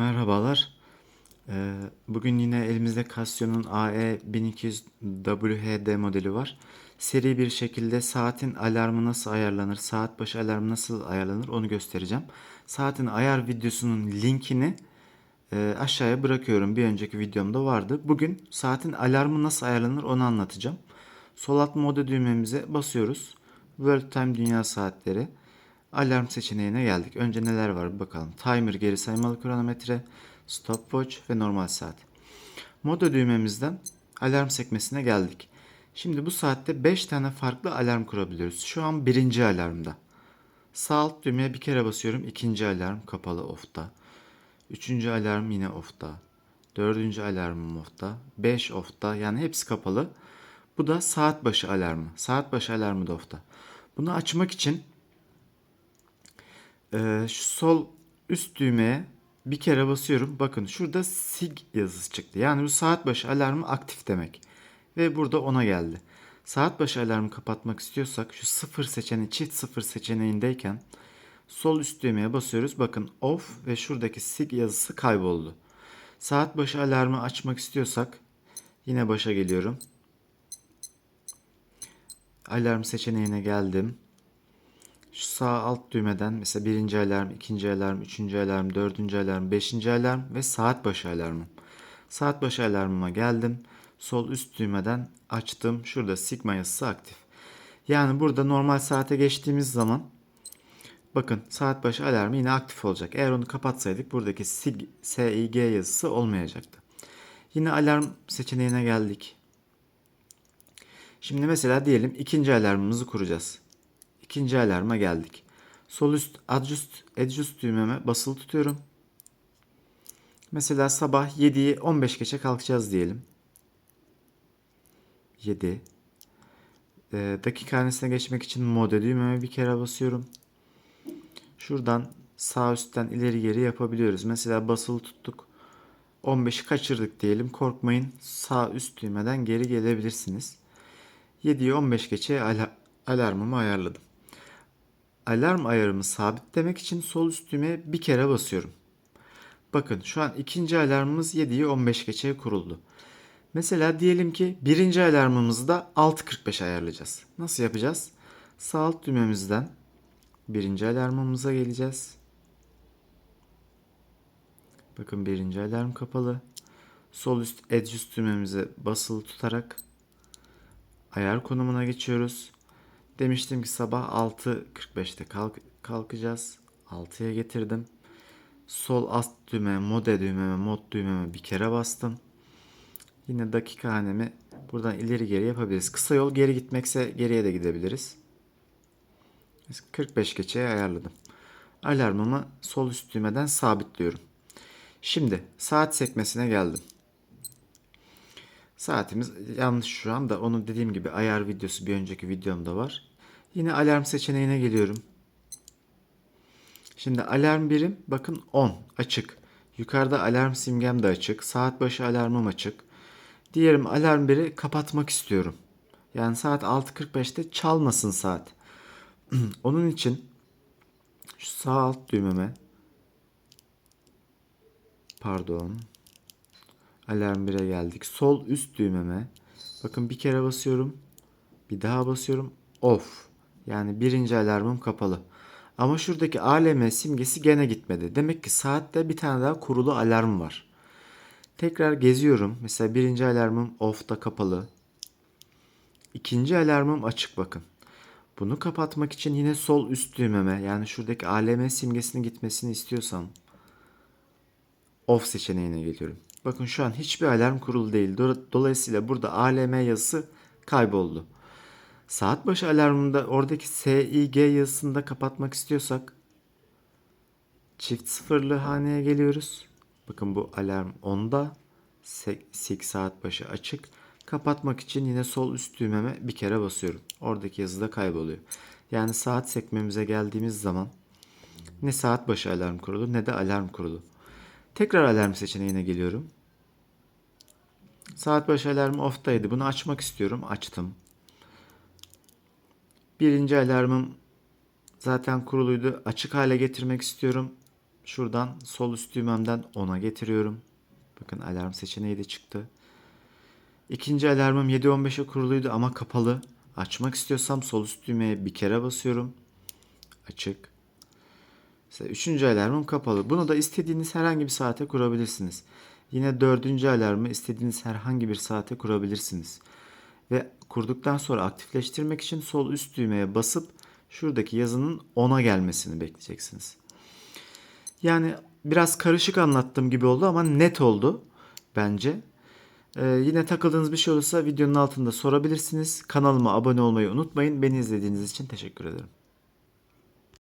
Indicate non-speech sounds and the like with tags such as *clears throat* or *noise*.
Merhabalar. Ee, Bugün yine elimizde Casio'nun AE1200WHD modeli var. Seri bir şekilde saatin alarmı nasıl ayarlanır, saat başı alarmı nasıl ayarlanır onu göstereceğim. Saatin ayar videosunun linkini e, aşağıya bırakıyorum. Bir önceki videomda vardı. Bugün saatin alarmı nasıl ayarlanır onu anlatacağım. Sol alt moda düğmemize basıyoruz. World Time Dünya Saatleri. Alarm seçeneğine geldik. Önce neler var bakalım. Timer geri saymalı kronometre, stopwatch ve normal saat. Moda düğmemizden alarm sekmesine geldik. Şimdi bu saatte 5 tane farklı alarm kurabiliyoruz. Şu an birinci alarmda. Sağ alt düğmeye bir kere basıyorum. İkinci alarm kapalı off'ta. Üçüncü alarm yine off'ta. Dördüncü alarmım off'ta. Beş off'ta. Yani hepsi kapalı. Bu da saat başı alarmı. Saat başı alarmı da off'ta. Bunu açmak için ee, şu sol üst düğmeye bir kere basıyorum. Bakın şurada sig yazısı çıktı. Yani bu saat başı alarmı aktif demek. Ve burada ona geldi. Saat başı alarmı kapatmak istiyorsak şu sıfır seçeneği çift sıfır seçeneğindeyken sol üst düğmeye basıyoruz. Bakın off ve şuradaki sig yazısı kayboldu. Saat başı alarmı açmak istiyorsak yine başa geliyorum. Alarm seçeneğine geldim. Şu sağ alt düğmeden mesela birinci alarm, ikinci alarm, üçüncü alarm, dördüncü alarm, beşinci alarm ve saat başı alarmım. Saat başı alarmıma geldim. Sol üst düğmeden açtım. Şurada sigma yazısı aktif. Yani burada normal saate geçtiğimiz zaman bakın saat başı alarmı yine aktif olacak. Eğer onu kapatsaydık buradaki sig, SIG yazısı olmayacaktı. Yine alarm seçeneğine geldik. Şimdi mesela diyelim ikinci alarmımızı kuracağız. İkinci alarma geldik. Sol üst adjust, adjust düğmeme basılı tutuyorum. Mesela sabah 7'yi 15 geçe kalkacağız diyelim. 7. Ee, dakika hanesine geçmek için mode düğmeme bir kere basıyorum. Şuradan sağ üstten ileri geri yapabiliyoruz. Mesela basılı tuttuk. 15'i kaçırdık diyelim. Korkmayın. Sağ üst düğmeden geri gelebilirsiniz. 7'yi 15 geçe ala- alarmımı ayarladım. Alarm ayarımı sabitlemek için sol üst düğmeye bir kere basıyorum. Bakın şu an ikinci alarmımız 7'yi 15 geçeye kuruldu. Mesela diyelim ki birinci alarmımızı da 6.45 ayarlayacağız. Nasıl yapacağız? Sağ alt düğmemizden birinci alarmımıza geleceğiz. Bakın birinci alarm kapalı. Sol üst adjust düğmemize basılı tutarak ayar konumuna geçiyoruz. Demiştim ki sabah 6.45'te kalk kalkacağız. 6'ya getirdim. Sol alt düğme, mode düğmeme, mod düğmeme bir kere bastım. Yine dakika hanemi buradan ileri geri yapabiliriz. Kısa yol geri gitmekse geriye de gidebiliriz. 45 geçeye ayarladım. Alarmımı sol üst düğmeden sabitliyorum. Şimdi saat sekmesine geldim. Saatimiz yanlış şu anda. Onu dediğim gibi ayar videosu bir önceki videomda var. Yine alarm seçeneğine geliyorum. Şimdi alarm birim bakın 10 açık. Yukarıda alarm simgem de açık. Saat başı alarmım açık. Diğerim alarm biri kapatmak istiyorum. Yani saat 6.45'te çalmasın saat. *clears throat* Onun için şu sağ alt düğmeme pardon alarm 1'e geldik. Sol üst düğmeme bakın bir kere basıyorum. Bir daha basıyorum. Off. Yani birinci alarmım kapalı. Ama şuradaki ALM simgesi gene gitmedi. Demek ki saatte bir tane daha kurulu alarm var. Tekrar geziyorum. Mesela birinci alarmım off'ta kapalı. İkinci alarmım açık bakın. Bunu kapatmak için yine sol üst düğmeme yani şuradaki ALM simgesinin gitmesini istiyorsam off seçeneğine geliyorum. Bakın şu an hiçbir alarm kurulu değil. Dolayısıyla burada ALM yazısı kayboldu. Saat başı alarmında oradaki SIG yazısını da kapatmak istiyorsak çift sıfırlı haneye geliyoruz. Bakın bu alarm 10'da. SIG saat başı açık. Kapatmak için yine sol üst düğmeme bir kere basıyorum. Oradaki yazı da kayboluyor. Yani saat sekmemize geldiğimiz zaman ne saat başı alarm kurulu ne de alarm kurulu. Tekrar alarm seçeneğine geliyorum. Saat başı alarmı off'taydı. Bunu açmak istiyorum. Açtım. Birinci alarmım zaten kuruluydu. Açık hale getirmek istiyorum. Şuradan sol üst düğmemden 10'a getiriyorum. Bakın alarm seçeneği de çıktı. İkinci alarmım 7.15'e kuruluydu ama kapalı. Açmak istiyorsam sol üst düğmeye bir kere basıyorum. Açık. Mesela üçüncü alarmım kapalı. Bunu da istediğiniz herhangi bir saate kurabilirsiniz. Yine dördüncü alarmı istediğiniz herhangi bir saate kurabilirsiniz. Ve kurduktan sonra aktifleştirmek için sol üst düğmeye basıp şuradaki yazının 10'a gelmesini bekleyeceksiniz. Yani biraz karışık anlattığım gibi oldu ama net oldu bence. Ee, yine takıldığınız bir şey olursa videonun altında sorabilirsiniz. Kanalıma abone olmayı unutmayın. Beni izlediğiniz için teşekkür ederim.